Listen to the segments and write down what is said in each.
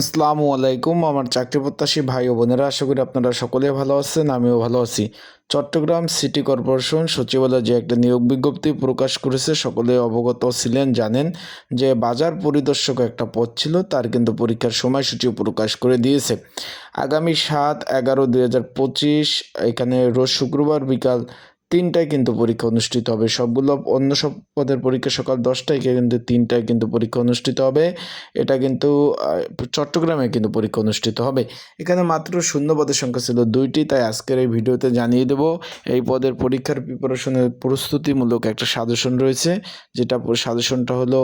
আসসালামু আলাইকুম, আমার চাকরি প্রত্যাশী ভাই ও বোনেরা, আশা করি আপনারা সকলে ভালো আছেন, আমিও ভালো আছি। চট্টগ্রাম সিটি কর্পোরেশন সচিবালয় যে একটা নিয়োগ বিজ্ঞপ্তি প্রকাশ করেছে, সকলে অবগত ছিলেন, জানেন যে বাজার পরিদর্শক একটা পদ ছিল, তার কিন্তু পরীক্ষার সময়সূচি প্রকাশ করে দিয়েছে। আগামী সাত এগারো দুই এখানে রোজ শুক্রবার বিকাল তিনটায় কিন্তু পরীক্ষা অনুষ্ঠিত হবে। সবগুলো অন্য সব পদের পরীক্ষা সকাল দশটায় কিন্তু তিনটায় কিন্তু পরীক্ষা অনুষ্ঠিত হবে। এটা কিন্তু চট্টগ্রামে কিন্তু পরীক্ষা অনুষ্ঠিত হবে। এখানে মাত্র শূন্য পদের সংখ্যা ছিল দুইটি, তাই আজকের এই ভিডিওতে জানিয়ে দেব, এই পদের পরীক্ষার প্রিপারেশনের প্রস্তুতিমূলক একটা সাজেশন রয়েছে, যেটা সাজেশনটা হলো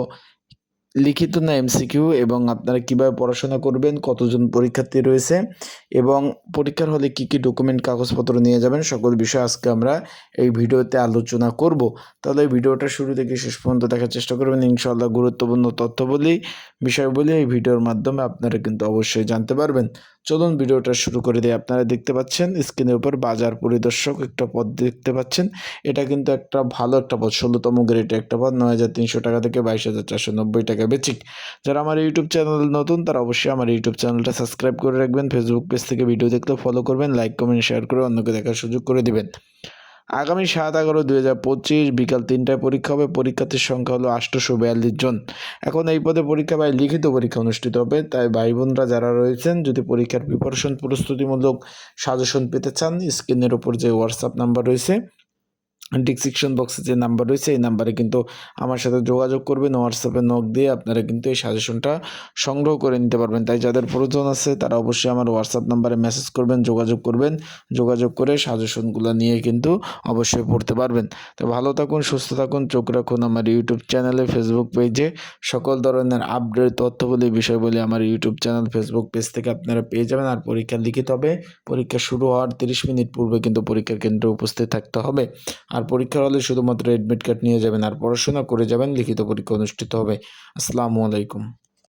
লিখিত না এমসিকিউ এবং আপনারা কীভাবে পড়াশোনা করবেন, কতজন পরীক্ষার্থী রয়েছে এবং পরীক্ষার হলে কি কি ডকুমেন্ট কাগজপত্র নিয়ে যাবেন, সকল বিষয় আজকে আমরা এই ভিডিওতে আলোচনা করব। তাহলে ভিডিওটা শুরু থেকে শেষ পর্যন্ত দেখার চেষ্টা করবেন। ইনশাআল্লাহ গুরুত্বপূর্ণ তথ্য বলি বিষয় এই ভিডিওর মাধ্যমে আপনারা কিন্তু অবশ্যই জানতে পারবেন। চলুন ভিডিওটা শুরু করে দিই। আপনারা দেখতে পাচ্ছেন, স্ক্রিনের উপর বাজার পরিদর্শক একটা পদ দেখতে পাচ্ছেন। এটা কিন্তু একটা ভালো একটা পদ, ষোলোতম গ্রেডে একটা পদ, নয় হাজার তিনশো টাকা থেকে বাইশ হাজার চারশো নব্বই টাকা বেচিক। যারা আমার ইউটিউব চ্যানেল নতুন, তারা অবশ্যই আমার ইউটিউব চ্যানেলটা সাবস্ক্রাইব করে রাখবেন। ফেসবুক পেজ থেকে ভিডিও দেখলে ফলো করবেন লাইক কমেন্ট শেয়ার করে অন্যকে দেখার সুযোগ করে দিবেন। আগামী সাত এগারো দুই হাজার পঁচিশ বিকাল তিনটায় পরীক্ষা হবে। পরীক্ষার্থীর সংখ্যা হলো আটশোশো বিয়াল্লিশ জন। এখন এই পদে পরীক্ষা বা লিখিত পরীক্ষা অনুষ্ঠিত হবে। তাই ভাই বোনরা যারা রয়েছেন, যদি পরীক্ষার প্রিপারেশন প্রস্তুতিমূলক সাজেশন পেতে চান স্ক্রিনের ওপর যে হোয়াটসঅ্যাপ নাম্বার রয়েছে ডিসক্রিপশন বক্সে যে নাম্বার রয়েছে, এই নাম্বারে কিন্তু আমার সাথে যোগাযোগ করবেন হোয়াটসঅ্যাপে নক দিয়ে আপনারা কিন্তু এই সাজেশনটা সংগ্রহ করে নিতে পারবেন। তাই যাদের প্রয়োজন আছে, তারা অবশ্যই আমার হোয়াটসঅ্যাপ নাম্বারে মেসেজ করবেন, যোগাযোগ করবেন। যোগাযোগ করে সাজেশনগুলো নিয়ে কিন্তু অবশ্যই পড়তে পারবেন। তো ভালো থাকুন, সুস্থ থাকুন, চোখ রাখুন আমার ইউটিউব চ্যানেলে ফেসবুক পেজে সকল ধরনের আপডেট তথ্যবলী বিষয়বলি আমার ইউটিউব চ্যানেল ফেসবুক পেজ থেকে আপনারা পেয়ে যাবেন। আর পরীক্ষা লিখিত হবে। পরীক্ষা শুরু হওয়ার তিরিশ মিনিট পূর্বে কিন্তু পরীক্ষার কেন্দ্রে উপস্থিত থাকতে হবে। আর পরীক্ষার হলে শুধুমাত্র অ্যাডমিট কার্ড নিয়ে যাবেন আর পড়াশোনা করে যাবেন, লিখিত পরীক্ষা অনুষ্ঠিত হবে। আসসালামু আলাইকুম।